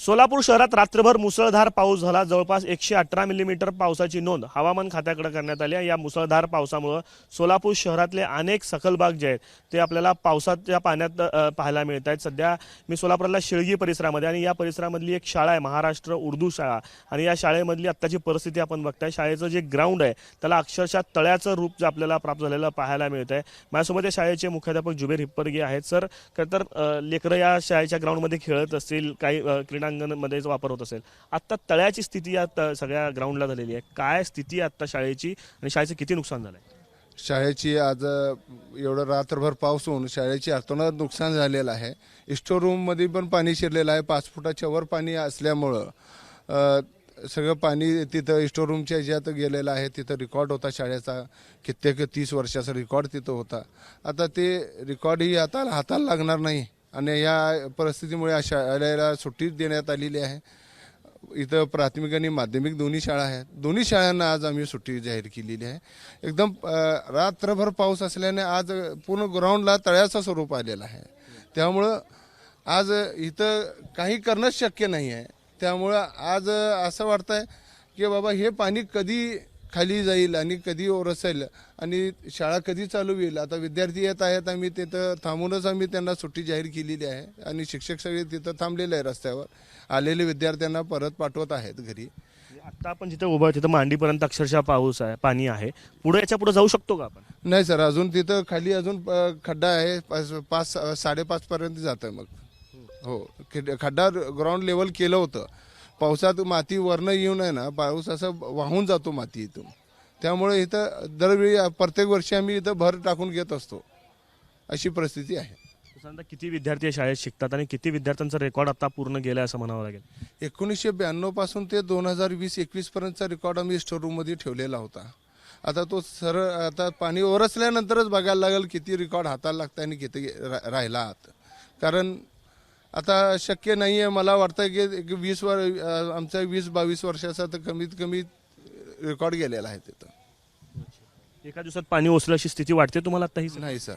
सोलापूर शहरात रात्रभर मुसळधार पाऊस झाला. जवळपास एकशे अठरा मिलीमीटर पावसाची नोंद हवामान खात्याकडे करण्यात आली आहे. या मुसळधार पावसामुळं सोलापूर शहरातले अनेक सखल भाग जे आहेत ते आपल्याला पावसाच्या पाण्यात पाहायला मिळत आहेत. सध्या मी सोलापूरला शिळगी परिसरामध्ये आणि या परिसरामधली एक शाळा आहे महाराष्ट्र उर्दू शाळा. आणि या शाळेमधली आत्ताची परिस्थिती आपण बघताय. शाळेचं जे ग्राउंड आहे त्याला अक्षरशः तळ्याचं रूप जे आपल्याला प्राप्त झालेलं पाहायला मिळत आहे. माझ्यासोबत या शाळेचे मुख्याध्यापक जुबेर हिप्परगे आहेत. सर खरं तर लेकरं या शाळेच्या ग्राउंडमध्ये खेळत असतील काही क्रीडा अंगणमध्येच वापर होत असेल. आत्ता तळ्याची स्थिती या त- सगळ्या ग्राउंडला झालेली आहे. काय स्थिती आहे आत्ता शाळेची आणि शाळेचं किती नुकसान झालं आहे शाळेची आज अ, एवढं रात्रभर पाऊस होऊन शाळेची अतोनात नुकसान झालेलं आहे. स्टोर रूममध्ये पण पाणी शिरलेलं आहे. पाच फुटाच्या वर पाणी असल्यामुळं अ, सगळं पाणी तिथं स्टोर रूमच्या ह्याच्यात गेलेलं आहे. तिथं रेकॉर्ड होता शाळेचा. कित्येक तीस वर्षाचा रेकॉर्ड तिथं होता. आता ते रेकॉर्डही आता हाताला लागणार नाही. आणि या परिस्थितीमुळे या शाळेला सुट्टी देण्यात आलेली आहे. इथं प्राथमिक आणि माध्यमिक दोन्ही शाळा आहेत. दोन्ही शाळांना आज आम्ही सुट्टी जाहीर केलेली आहे. एकदम रात्रभर पाऊस असल्याने आज पूर्ण ग्राउंडला तळ्याचं स्वरूप आलेलं आहे. त्यामुळं आज इथं काही करणंच शक्य नाही आहे. त्यामुळं आज असं वाटतंय की बाबा हे पाणी कधी खाली जाईल आणि कधी ओरसेल आणि शाळा कधी चालू होईल? आता विद्यार्थी येत आहेत आम्ही तिथं थांबूनच आम्ही त्यांना सुट्टी जाहीर केलेली आहे आणि शिक्षक सगळे तिथं थांबलेले आहे रस्त्यावर. आलेले विद्यार्थ्यांना परत पाठवत आहेत घरी. आत्ता आपण जिथे उभं तिथं मांडीपर्यंत अक्षरशः पाऊस आहे पाणी आहे. पुढे याच्यापुढे जाऊ शकतो का आपण? नाही सर अजून तिथं खाली अजून अ, खड्डा आहे पाच पाच साडेपाच पर्यंत जातं मग. हो खड्डा ग्राउंड लेवल केलं होतं. पावसात माती वरनं येऊन आहे ना पाऊस असं वाहून जातो माती इथून त्यामुळे इथं दरवेळी प्रत्येक वर्षी आम्ही इथं भर टाकून घेत असतो. अशी परिस्थिती आहे. साधारणतः किती विद्यार्थी या शाळेत शिकतात आणि किती विद्यार्थ्यांचा रेकॉर्ड आता पूर्ण गेलाय असं म्हणावं लागेल? एकोणीसशे ब्याण्णवपासून ते दोन हजार वीस एकवीस पर्यंतचा रेकॉर्ड आम्ही स्टोर रूममध्ये ठेवलेला होता. आता तो सरळ आता पाणी ओरसल्यानंतरच बघायला लागेल किती रेकॉर्ड हाताला लागतं आणि किती राहिला आत कारण आता शक्य नाही आहे मला वाटतं की एक वीस वर आमचा वीस बावीस वर्षाचा तर कमीत कमी रेकॉर्ड गेलेला आहे तिथं. एका दिवसात पाणी ओसलं अशी स्थिती वाटते तुम्हाला आता ही नाही सर.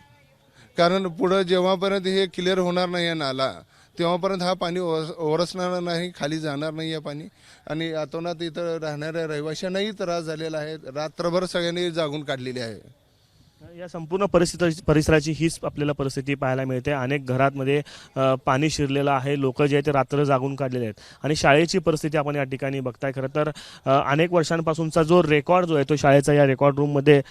कारण पुढं जेव्हापर्यंत हे क्लिअर होणार नाही आहे नाला तेव्हापर्यंत हा पाणी ओरस- ओरसणार नाही खाली जाणार नाही आहे पाणी. आणि अतोनात इथं राहणाऱ्या रहिवाशांनाही त्रास झालेला आहे. रात्रभर सगळ्यांनी जागून काढलेली आहे. या संपूर्ण परिस्थिती परिसराची हीच आपल्याला परिस्थिती पाहायला मिळते. अनेक घरातमध्ये पाणी शिरलेलं आहे. लोक जे आहेत ते रात्र जागून काढलेले आहेत. आणि शाळेची परिस्थिती आपण या ठिकाणी बघताय खरं तर अनेक वर्षांपासूनचा जो रेकॉर्ड जो आहे तो शाळेचा या रेकॉर्ड रूममध्ये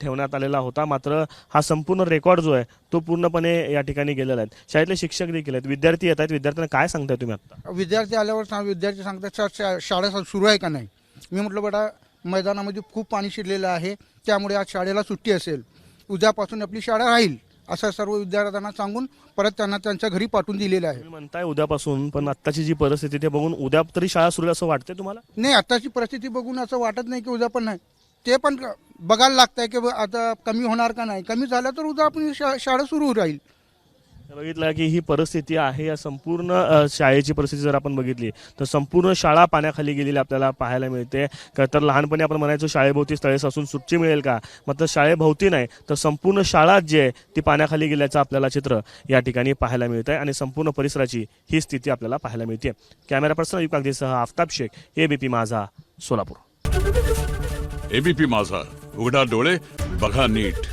ठेवण्यात आलेला होता. मात्र हा संपूर्ण रेकॉर्ड जो आहे तो पूर्णपणे या ठिकाणी गेलेला आहे. शाळेतले शिक्षक देखील आहेत. विद्यार्थी येत आहेत. विद्यार्थ्यांना काय सांगताय तुम्ही आता? विद्यार्थी आल्यावर विद्यार्थी सांगतात "सर, शा- शाळा सुरू आहे का नाही? मी म्हटलं बेटा मैदानामध्ये खूप पाणी शिरलेलं आहे. त्यामुळे आज शाळेला सुट्टी असेल. उद्यापासून आपली शाळा राहील असं सर्व विद्यार्थ्यांना सांगून परत त्यांना त्यांच्या घरी पाठवून दिलेलं आहे. म्हणताय उद्यापासून पण आत्ताची जी परिस्थिती ते बघून उद्या तरी शाळा सुरू असं वाटतंय तुम्हाला? नाही आताची परिस्थिती बघून असं वाटत नाही की उद्या पण नाही. ते पण बघायला लागतंय की आता कमी होणार का नाही. कमी झालं तर उद्या आपली शा- शाळा सुरू राहील. बघितलं की ही परिस्थिती आहे या संपूर्ण शाळेची परिस्थिती जर आपण बघितली तर संपूर्ण शाळा पाण्याखाली गेलेली आपल्याला पाहायला मिळते. तर लहानपणी आपण म्हणायचो शाळेभोवती स्थळेस असून सुट्टी मिळेल का? मात्र शाळेभोवती नाही तर संपूर्ण शाळा जी आहे ती पाण्याखाली गेल्याचं आपल्याला चित्र या ठिकाणी पाहायला मिळत आहे आणि संपूर्ण परिसराची ही स्थिती आपल्याला पाहायला मिळते कॅमेरा पर्सन युकागदीसह आफताब शेख एबीपी माझा सोलापूर. एबीपी माझा उघडा डोळे बघा नीट.